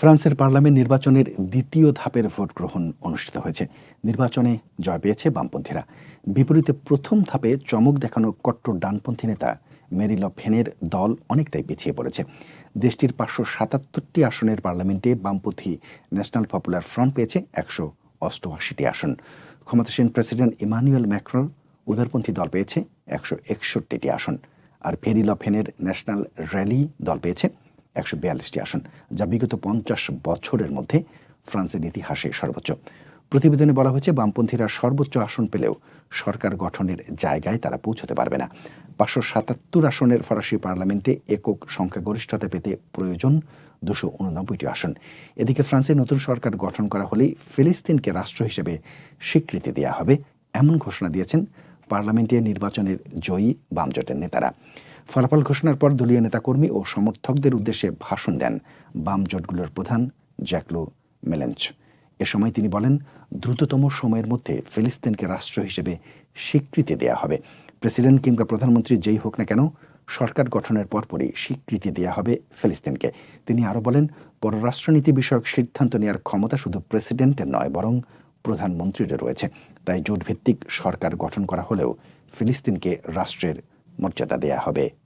ফ্রান্সের পার্লামেন্ট নির্বাচনের দ্বিতীয় ধাপের ভোট গ্রহণ অনুষ্ঠিত হয়েছে। নির্বাচনে জয় পেয়েছে বামপন্থীরা। বিপরীতে প্রথম ধাপে চমক দেখানো কট্টর ডানপন্থী নেতা মেরি ফেনের দল অনেকটাই পিছিয়ে পড়েছে। দেশটির পাঁচশো সাতাত্তরটি আসনের পার্লামেন্টে বামপন্থী ন্যাশনাল পপুলার ফ্রন্ট পেয়েছে একশো অষ্টআশিটি আসন। ক্ষমতাসীন প্রেসিডেন্ট ইমানুয়েল ম্যাক্রন উদারপন্থী দল পেয়েছে একশো একষট্টিটি আসন। আর ফেরি ল ফেনের ন্যাশনাল র্যালি দল পেয়েছে একশো বিয়াল্লিশটি আসন, যা বিগত পঞ্চাশ বছরের মধ্যে ফ্রান্সের ইতিহাসে সর্বোচ্চ। প্রতিবেদনে বলা হয়েছে, বামপন্থীরা সর্বোচ্চ আসন পেলেও সরকার গঠনের জায়গায় তারা পৌঁছতে পারবে না। পাঁচশো সাতাত্তর আসনের ফরাসি পার্লামেন্টে একক সংখ্যাগরিষ্ঠতা পেতে প্রয়োজন দুশো উননব্বইটি আসন। এদিকে ফ্রান্সে নতুন সরকার গঠন করা হলেই ফিলিস্তিনকে রাষ্ট্র হিসেবে স্বীকৃতি দেওয়া হবে, এমন ঘোষণা দিয়েছেন পার্লামেন্টে নির্বাচনের জয়ী বামজোটের নেতারা। ফলাফল ঘোষণার পর দলীয় নেতাকর্মী ও সমর্থকদের উদ্দেশ্যে ভাষণ দেন বাম জোটগুলোর প্রধান জ্যাকলো মেলেঞ্চ। এ সময় তিনি বলেন, দ্রুততম সময়ের মধ্যে ফিলিস্তিনকে রাষ্ট্র হিসেবে স্বীকৃতি দেওয়া হবে। প্রেসিডেন্ট কিংবা প্রধানমন্ত্রী যেই হোক না কেন, সরকার গঠনের পরপরই স্বীকৃতি দেওয়া হবে ফিলিস্তিনকে। তিনি আরও বলেন, পররাষ্ট্রনীতি বিষয়ক সিদ্ধান্ত নেওয়ার ক্ষমতা শুধু প্রেসিডেন্টের নয়, বরং প্রধানমন্ত্রীরও রয়েছে। তাই জোটভিত্তিক সরকার গঠন করা হলেও ফিলিস্তিনকে রাষ্ট্রের মর্যাদা দেয়া হবে।